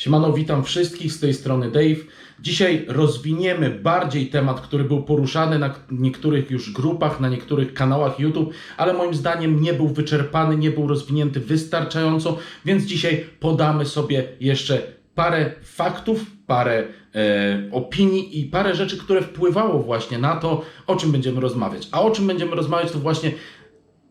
Siemano, witam wszystkich z tej strony Dave. Dzisiaj rozwiniemy bardziej temat, który był poruszany na niektórych już grupach, na niektórych kanałach YouTube, ale moim zdaniem nie był wyczerpany, nie był rozwinięty wystarczająco, więc dzisiaj podamy sobie jeszcze parę faktów, parę e, opinii i parę rzeczy, które wpływało właśnie na to, o czym będziemy rozmawiać. A o czym będziemy rozmawiać, to właśnie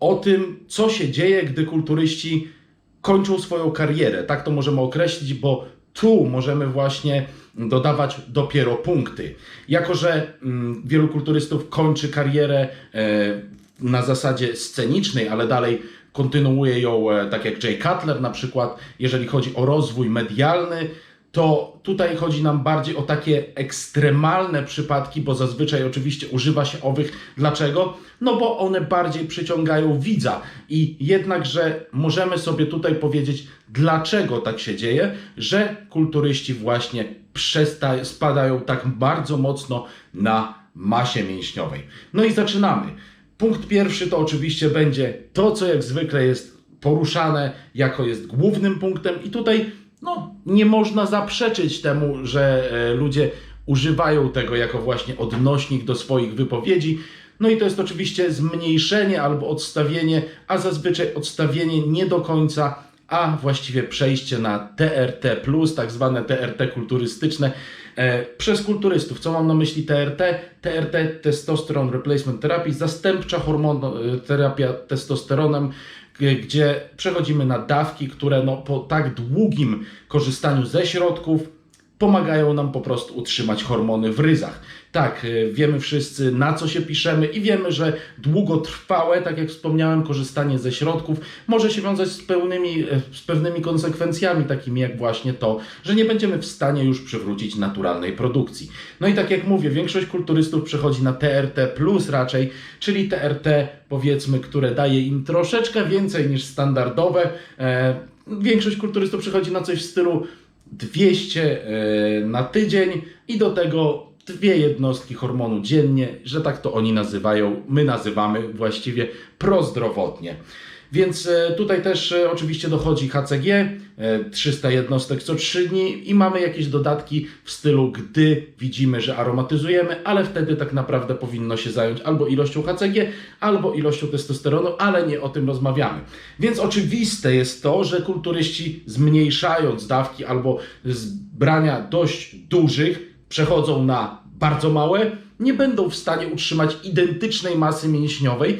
o tym, co się dzieje, gdy kulturyści kończą swoją karierę. Tak to możemy określić, bo tu możemy właśnie dodawać dopiero punkty. Jako, że mm, wielu kulturystów kończy karierę e, na zasadzie scenicznej, ale dalej kontynuuje ją, e, tak jak Jay Cutler na przykład, jeżeli chodzi o rozwój medialny, to tutaj chodzi nam bardziej o takie ekstremalne przypadki, bo zazwyczaj oczywiście używa się owych. Dlaczego? No bo one bardziej przyciągają widza i jednakże możemy sobie tutaj powiedzieć, dlaczego tak się dzieje, że kulturyści właśnie przesta- spadają tak bardzo mocno na masie mięśniowej. No i zaczynamy. Punkt pierwszy to oczywiście będzie to, co jak zwykle jest poruszane jako jest głównym punktem i tutaj no, nie można zaprzeczyć temu, że e, ludzie używają tego jako właśnie odnośnik do swoich wypowiedzi. No i to jest oczywiście zmniejszenie albo odstawienie, a zazwyczaj odstawienie nie do końca, a właściwie przejście na TRT, tak zwane TRT kulturystyczne e, przez kulturystów. Co mam na myśli TRT? TRT Testosterone Replacement Therapy, zastępcza hormonoterapia testosteronem, g- gdzie przechodzimy na dawki, które no, po tak długim korzystaniu ze środków pomagają nam po prostu utrzymać hormony w ryzach. Tak, y, wiemy wszyscy na co się piszemy i wiemy, że długotrwałe, tak jak wspomniałem, korzystanie ze środków może się wiązać z, pełnymi, e, z pewnymi konsekwencjami, takimi jak właśnie to, że nie będziemy w stanie już przywrócić naturalnej produkcji. No i tak jak mówię, większość kulturystów przechodzi na TRT plus raczej, czyli TRT powiedzmy, które daje im troszeczkę więcej niż standardowe. E, większość kulturystów przechodzi na coś w stylu 200 e, na tydzień i do tego dwie jednostki hormonu dziennie, że tak to oni nazywają, my nazywamy właściwie prozdrowotnie. Więc e, tutaj też e, oczywiście dochodzi HCG, e, 300 jednostek co 3 dni i mamy jakieś dodatki w stylu, gdy widzimy, że aromatyzujemy, ale wtedy tak naprawdę powinno się zająć albo ilością HCG, albo ilością testosteronu, ale nie o tym rozmawiamy. Więc oczywiste jest to, że kulturyści zmniejszając dawki albo z brania dość dużych przechodzą na bardzo małe, nie będą w stanie utrzymać identycznej masy mięśniowej, e,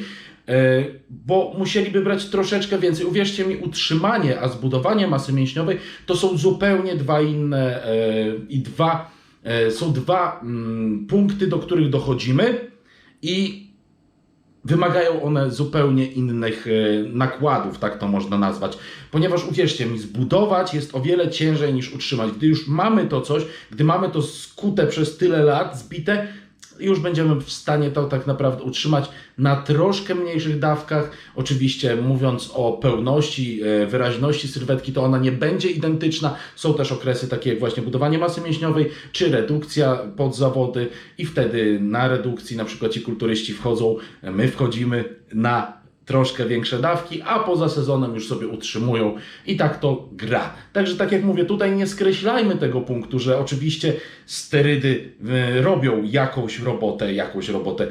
bo musieliby brać troszeczkę więcej. Uwierzcie mi, utrzymanie, a zbudowanie masy mięśniowej to są zupełnie dwa inne e, i dwa, e, są dwa mm, punkty, do których dochodzimy i wymagają one zupełnie innych e, nakładów, tak to można nazwać. Ponieważ uwierzcie mi, zbudować jest o wiele ciężej niż utrzymać. Gdy już mamy to coś, gdy mamy to skute przez tyle lat, zbite, już będziemy w stanie to tak naprawdę utrzymać na troszkę mniejszych dawkach. Oczywiście mówiąc o pełności, e, wyraźności sylwetki, to ona nie będzie identyczna. Są też okresy takie jak właśnie budowanie masy mięśniowej, czy redukcja pod zawody i wtedy na redukcji na przykład ci kulturyści wchodzą, my wchodzimy na troszkę większe dawki, a poza sezonem już sobie utrzymują i tak to gra. Także tak jak mówię, tutaj nie skreślajmy tego punktu, że oczywiście sterydy y, robią jakąś robotę, jakąś robotę,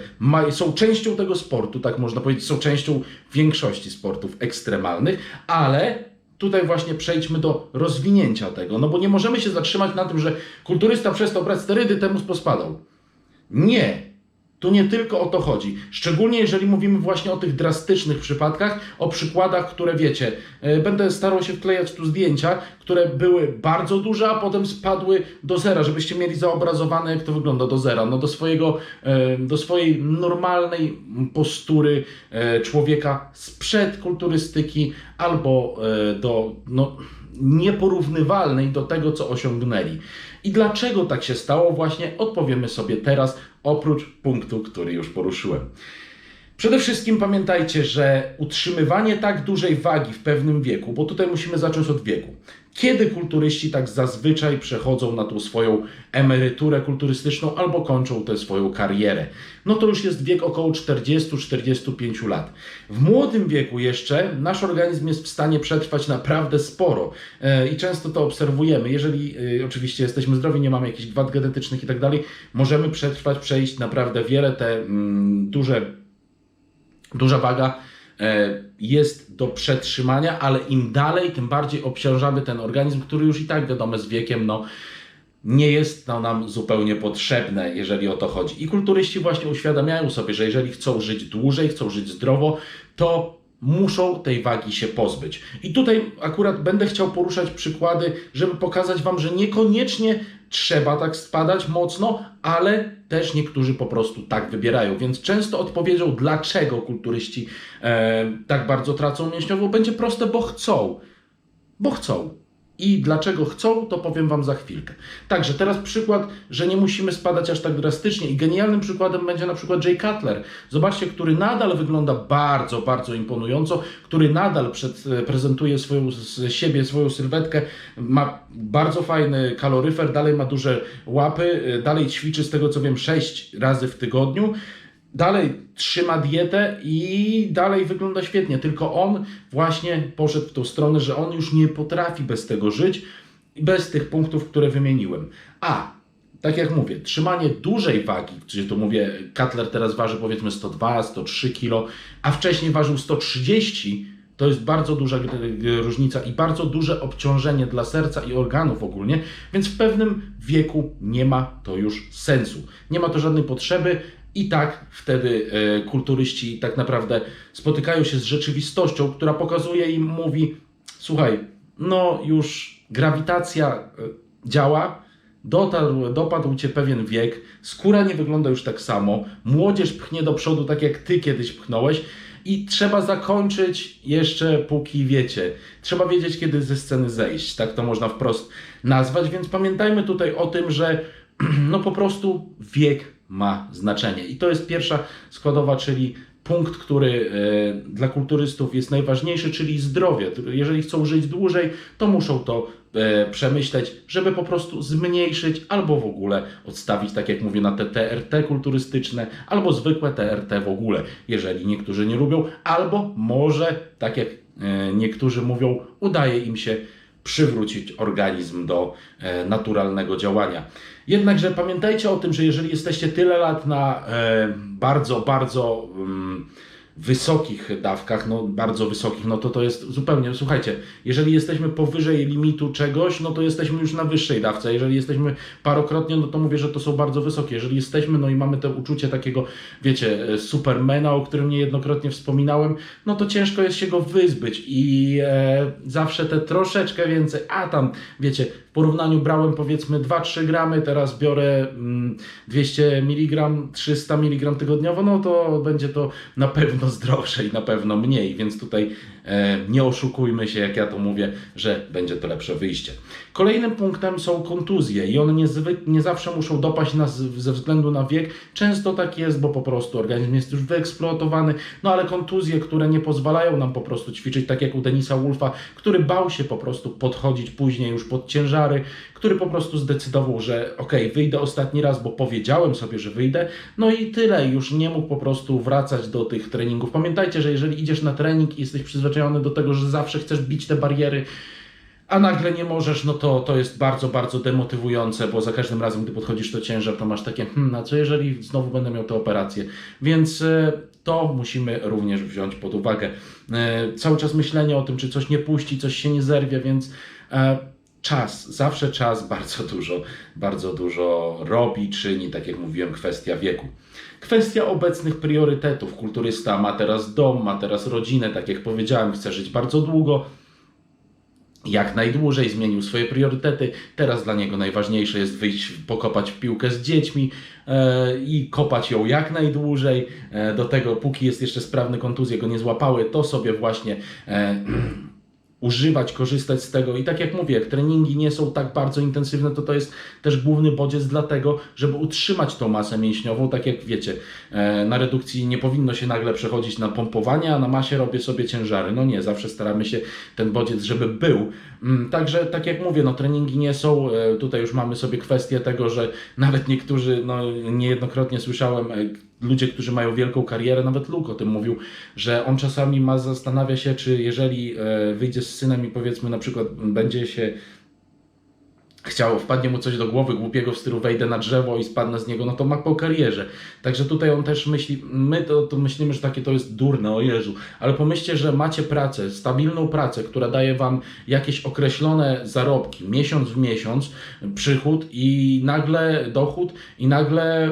są częścią tego sportu, tak można powiedzieć, są częścią większości sportów ekstremalnych, ale tutaj właśnie przejdźmy do rozwinięcia tego, no bo nie możemy się zatrzymać na tym, że kulturysta przestał brać sterydy, temu pospadał. Nie. Tu nie tylko o to chodzi. Szczególnie jeżeli mówimy właśnie o tych drastycznych przypadkach, o przykładach, które wiecie. e, Będę starał się wklejać tu zdjęcia, które były bardzo duże, a potem spadły do zera, żebyście mieli zaobrazowane, jak to wygląda do zera. No do swojego, e, do swojej normalnej postury e, człowieka sprzed kulturystyki albo do no, nieporównywalnej do tego, co osiągnęli. I dlaczego tak się stało, właśnie odpowiemy sobie teraz, oprócz punktu, który już poruszyłem. Przede wszystkim pamiętajcie, że utrzymywanie tak dużej wagi w pewnym wieku, bo tutaj musimy zacząć od wieku. kiedy kulturyści tak zazwyczaj przechodzą na tą swoją emeryturę kulturystyczną albo kończą tę swoją karierę. No to już jest wiek około 40-45 lat. W młodym wieku jeszcze nasz organizm jest w stanie przetrwać naprawdę sporo e, i często to obserwujemy. Jeżeli e, oczywiście jesteśmy zdrowi, nie mamy jakichś wad genetycznych i tak dalej, możemy przetrwać, przejść naprawdę wiele te mm, duże duża waga e, jest do przetrzymania, ale im dalej, tym bardziej obciążamy ten organizm, który już i tak wiadomo z wiekiem, no nie jest to nam zupełnie potrzebne, jeżeli o to chodzi. I kulturyści właśnie uświadamiają sobie, że jeżeli chcą żyć dłużej, chcą żyć zdrowo, to muszą tej wagi się pozbyć. I tutaj akurat będę chciał poruszać przykłady, żeby pokazać Wam, że niekoniecznie trzeba tak spadać mocno, ale też niektórzy po prostu tak wybierają. Więc często odpowiedzią, dlaczego kulturyści e, tak bardzo tracą mięśniowo, będzie proste, bo chcą. Bo chcą. I dlaczego chcą, to powiem Wam za chwilkę. Także teraz przykład, że nie musimy spadać aż tak drastycznie. I genialnym przykładem będzie na przykład Jay Cutler. Zobaczcie, który nadal wygląda bardzo, bardzo imponująco, który nadal przed, prezentuje swoją, z siebie swoją sylwetkę, ma bardzo fajny kaloryfer, dalej ma duże łapy, dalej ćwiczy z tego co wiem 6 razy w tygodniu dalej trzyma dietę i dalej wygląda świetnie. Tylko on właśnie poszedł w tą stronę, że on już nie potrafi bez tego żyć, bez tych punktów, które wymieniłem. A tak jak mówię, trzymanie dużej wagi, czyli tu mówię, Cutler teraz waży powiedzmy 102, 103 kg, a wcześniej ważył 130, to jest bardzo duża różnica i bardzo duże obciążenie dla serca i organów ogólnie, więc w pewnym wieku nie ma to już sensu. Nie ma to żadnej potrzeby. I tak wtedy e, kulturyści tak naprawdę spotykają się z rzeczywistością, która pokazuje im, mówi: Słuchaj, no już grawitacja e, działa, dotarł, dopadł cię pewien wiek, skóra nie wygląda już tak samo, młodzież pchnie do przodu tak jak ty kiedyś pchnąłeś. I trzeba zakończyć jeszcze póki wiecie. Trzeba wiedzieć, kiedy ze sceny zejść. Tak to można wprost nazwać. Więc pamiętajmy tutaj o tym, że no po prostu wiek ma znaczenie. I to jest pierwsza składowa, czyli punkt, który e, dla kulturystów jest najważniejszy, czyli zdrowie. Jeżeli chcą żyć dłużej, to muszą to e, przemyśleć, żeby po prostu zmniejszyć albo w ogóle odstawić, tak jak mówię, na te TRT kulturystyczne, albo zwykłe TRT w ogóle, jeżeli niektórzy nie lubią, albo może, tak jak e, niektórzy mówią, udaje im się przywrócić organizm do e, naturalnego działania. Jednakże pamiętajcie o tym, że jeżeli jesteście tyle lat na e, bardzo, bardzo. Wysokich dawkach, no bardzo wysokich, no to to jest zupełnie, słuchajcie, jeżeli jesteśmy powyżej limitu czegoś, no to jesteśmy już na wyższej dawce, jeżeli jesteśmy parokrotnie, no to mówię, że to są bardzo wysokie, jeżeli jesteśmy, no i mamy to uczucie takiego, wiecie, e, supermana, o którym niejednokrotnie wspominałem, no to ciężko jest się go wyzbyć. I e, zawsze te troszeczkę więcej, a tam, wiecie, porównaniu brałem powiedzmy 2-3 gramy, teraz biorę 200 mg, 300 mg tygodniowo, no to będzie to na pewno zdrowsze i na pewno mniej, więc tutaj nie oszukujmy się, jak ja to mówię, że będzie to lepsze wyjście. Kolejnym punktem są kontuzje i one nie, nie zawsze muszą dopaść nas ze względu na wiek. Często tak jest, bo po prostu organizm jest już wyeksploatowany, no ale kontuzje, które nie pozwalają nam po prostu ćwiczyć, tak jak u Denisa Wolfa, który bał się po prostu podchodzić później już pod ciężary, który po prostu zdecydował, że ok, wyjdę ostatni raz, bo powiedziałem sobie, że wyjdę, no i tyle, już nie mógł po prostu wracać do tych treningów. Pamiętajcie, że jeżeli idziesz na trening i jesteś przyzwyczajony do tego, że zawsze chcesz bić te bariery, a nagle nie możesz, no to to jest bardzo, bardzo demotywujące, bo za każdym razem, gdy podchodzisz do ciężar, to masz takie, hmm, a co jeżeli znowu będę miał tę operację? Więc e, to musimy również wziąć pod uwagę. E, cały czas myślenie o tym, czy coś nie puści, coś się nie zerwie, więc e, czas, zawsze czas bardzo dużo, bardzo dużo robi, czyni, tak jak mówiłem, kwestia wieku. Kwestia obecnych priorytetów. Kulturysta ma teraz dom, ma teraz rodzinę, tak jak powiedziałem, chce żyć bardzo długo jak najdłużej, zmienił swoje priorytety. Teraz dla niego najważniejsze jest wyjść, pokopać piłkę z dziećmi e, i kopać ją jak najdłużej. E, do tego, póki jest jeszcze sprawny, kontuzje go nie złapały, to sobie właśnie e, używać, korzystać z tego. I tak jak mówię, jak treningi nie są tak bardzo intensywne, to to jest też główny bodziec dlatego, żeby utrzymać tą masę mięśniową. Tak jak wiecie, e, na redukcji nie powinno się nagle przechodzić na pompowanie, a na masie robię sobie ciężary. No nie, zawsze staramy się ten bodziec, żeby był. Mm, Także tak jak mówię, no treningi nie są, e, tutaj już mamy sobie kwestię tego, że nawet niektórzy, no niejednokrotnie słyszałem, e, ludzie, którzy mają wielką karierę, nawet Luke o tym mówił, że on czasami ma zastanawia się, czy jeżeli e, wyjdzie z synem i powiedzmy na przykład będzie się chciał, wpadnie mu coś do głowy głupiego w stylu wejdę na drzewo i spadnę z niego, no to ma po karierze. Także tutaj on też myśli, my to, to myślimy, że takie to jest durne, o Jezu, ale pomyślcie, że macie pracę, stabilną pracę, która daje Wam jakieś określone zarobki, miesiąc w miesiąc, przychód i nagle dochód i nagle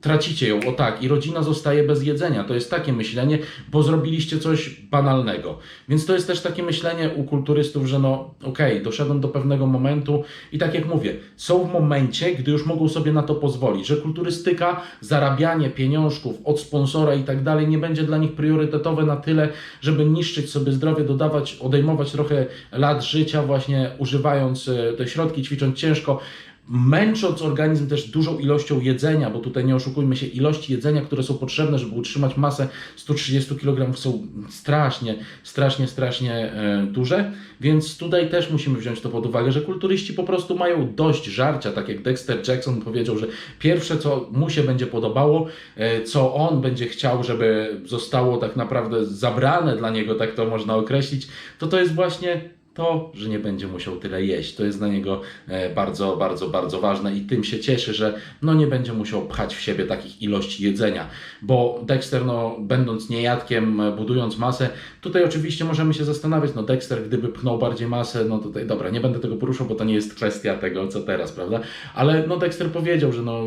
tracicie ją, o tak, i rodzina zostaje bez jedzenia. To jest takie myślenie, bo zrobiliście coś banalnego. Więc to jest też takie myślenie u kulturystów, że no okej, doszedłem do pewnego momentu i tak jak mówię, są w momencie, gdy już mogą sobie na to pozwolić, że kulturystyka, zarabianie pieniążków od sponsora i tak dalej nie będzie dla nich priorytetowe na tyle, żeby niszczyć sobie zdrowie, dodawać, odejmować trochę lat życia właśnie używając e, te środki, ćwicząc ciężko, męcząc organizm też dużą ilością jedzenia, bo tutaj nie oszukujmy się, ilości jedzenia, które są potrzebne, żeby utrzymać masę 130 kg są strasznie, strasznie, strasznie e, duże, więc tutaj też musimy wziąć to pod uwagę, że kulturyści po prostu mają dość żarcia, tak jak Dexter Jackson powiedział, że pierwsze co mu się będzie podobało, e, co on będzie chciał, żeby zostało tak naprawdę zabrane dla niego, tak to można określić, to to jest właśnie to, że nie będzie musiał tyle jeść. To jest dla niego e, bardzo, bardzo, bardzo ważne i tym się cieszy, że no nie będzie musiał pchać w siebie takich ilości jedzenia, bo Dexter, no będąc niejadkiem, e, budując masę, tutaj oczywiście możemy się zastanawiać, no Dexter gdyby pchnął bardziej masę, no tutaj, dobra, nie będę tego poruszał, bo to nie jest kwestia tego, co teraz, prawda, ale no Dexter powiedział, że no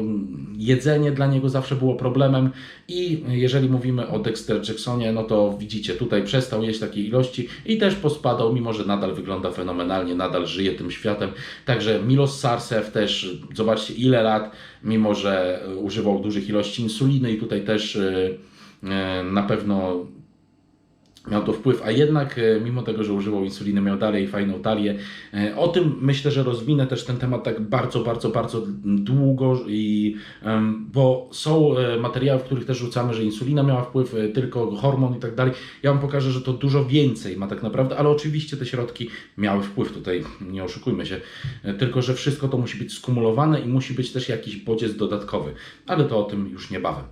jedzenie dla niego zawsze było problemem i jeżeli mówimy o Dexter Jacksonie, no to widzicie, tutaj przestał jeść takiej ilości i też pospadał, mimo że nadal wygląda fenomenalnie, nadal żyje tym światem. Także Milos Sarsew też, zobaczcie ile lat, mimo że e, używał dużych ilości insuliny i tutaj też e, e, na pewno miał to wpływ, a jednak e, mimo tego, że używał insuliny, miał dalej fajną talię. E, O tym myślę, że rozwinę też ten temat tak bardzo, bardzo, bardzo długo i bo są e, materiały, w których też rzucamy, że insulina miała wpływ, tylko hormon i tak dalej. Ja Wam pokażę, że to dużo więcej ma tak naprawdę, ale oczywiście te środki miały wpływ tutaj, nie oszukujmy się, tylko że wszystko to musi być skumulowane i musi być też jakiś bodziec dodatkowy, ale to o tym już niebawem.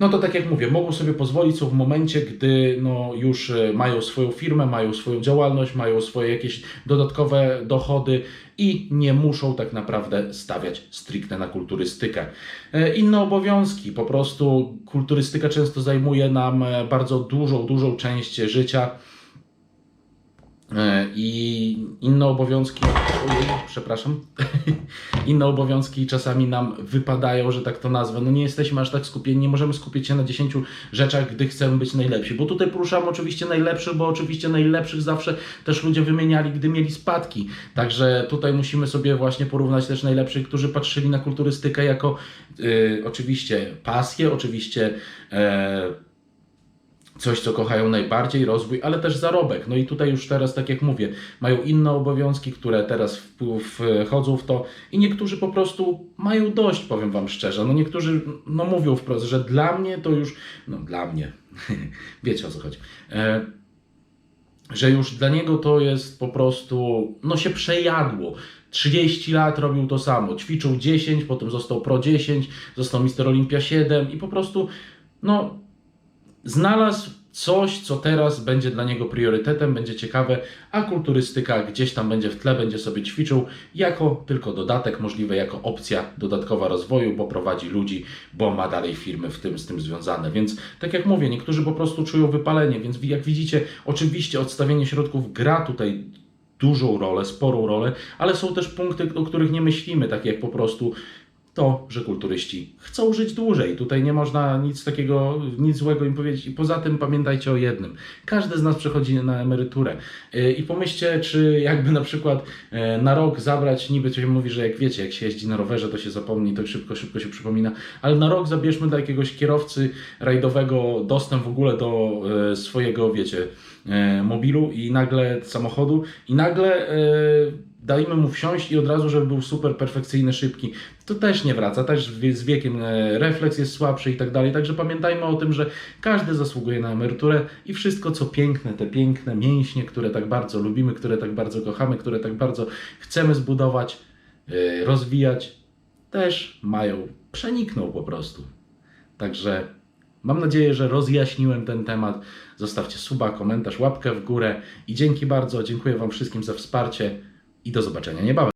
No to tak jak mówię, mogą sobie pozwolić, są w momencie, gdy no, już e, mają swoją firmę, mają swoją działalność, mają swoje jakieś dodatkowe dochody i nie muszą tak naprawdę stawiać stricte na kulturystykę. E, Inne obowiązki, po prostu kulturystyka często zajmuje nam e, bardzo dużą, dużą część życia. E, I inne obowiązki, ojej, przepraszam, inne obowiązki czasami nam wypadają, że tak to nazwę. No nie jesteśmy aż tak skupieni, nie możemy skupić się na 10 rzeczach, gdy chcemy być najlepsi. Bo tutaj poruszamy oczywiście najlepszych, bo oczywiście najlepszych zawsze też ludzie wymieniali, gdy mieli spadki. Także tutaj musimy sobie właśnie porównać też najlepszych, którzy patrzyli na kulturystykę jako y, oczywiście pasję, oczywiście. E, coś, co kochają najbardziej, rozwój, ale też zarobek. No i tutaj już teraz, tak jak mówię, mają inne obowiązki, które teraz wpływ- wchodzą w to i niektórzy po prostu mają dość, powiem Wam szczerze. No niektórzy no mówią wprost, że dla mnie to już, no dla mnie, wiecie o co chodzi. E, że już dla niego to jest po prostu, no się przejadło. 30 lat robił to samo, ćwiczył 10, potem został Pro 10, został Mister Olimpia 7 i po prostu, no znalazł coś, co teraz będzie dla niego priorytetem, będzie ciekawe, a kulturystyka gdzieś tam będzie w tle, będzie sobie ćwiczył jako tylko dodatek, możliwe jako opcja dodatkowa rozwoju, bo prowadzi ludzi, bo ma dalej firmy w tym z tym związane. Więc tak jak mówię, niektórzy po prostu czują wypalenie, więc jak widzicie, oczywiście odstawienie środków gra tutaj dużą rolę, sporą rolę, ale są też punkty, o których nie myślimy, takie jak po prostu to, że kulturyści chcą żyć dłużej. Tutaj nie można nic takiego, nic złego im powiedzieć. I poza tym pamiętajcie o jednym. Każdy z nas przechodzi na emeryturę. Yy, I pomyślcie, czy jakby na przykład yy, na rok zabrać, niby coś mówi, że jak wiecie, jak się jeździ na rowerze, to się zapomni, to szybko, szybko się przypomina, ale na rok zabierzmy dla jakiegoś kierowcy rajdowego dostęp w ogóle do yy, swojego, wiecie, mobilu i nagle samochodu i nagle dajmy mu wsiąść i od razu, żeby był super perfekcyjny, szybki. To też nie wraca, też z wiekiem e, refleks jest słabszy i tak dalej. Także pamiętajmy o tym, że każdy zasługuje na emeryturę i wszystko co piękne, te piękne mięśnie, które tak bardzo lubimy, które tak bardzo kochamy, które tak bardzo chcemy zbudować, e, rozwijać, też mają, przenikną po prostu. Także mam nadzieję, że rozjaśniłem ten temat. Zostawcie suba, komentarz, łapkę w górę i dzięki bardzo. Dziękuję Wam wszystkim za wsparcie i do zobaczenia niebawem.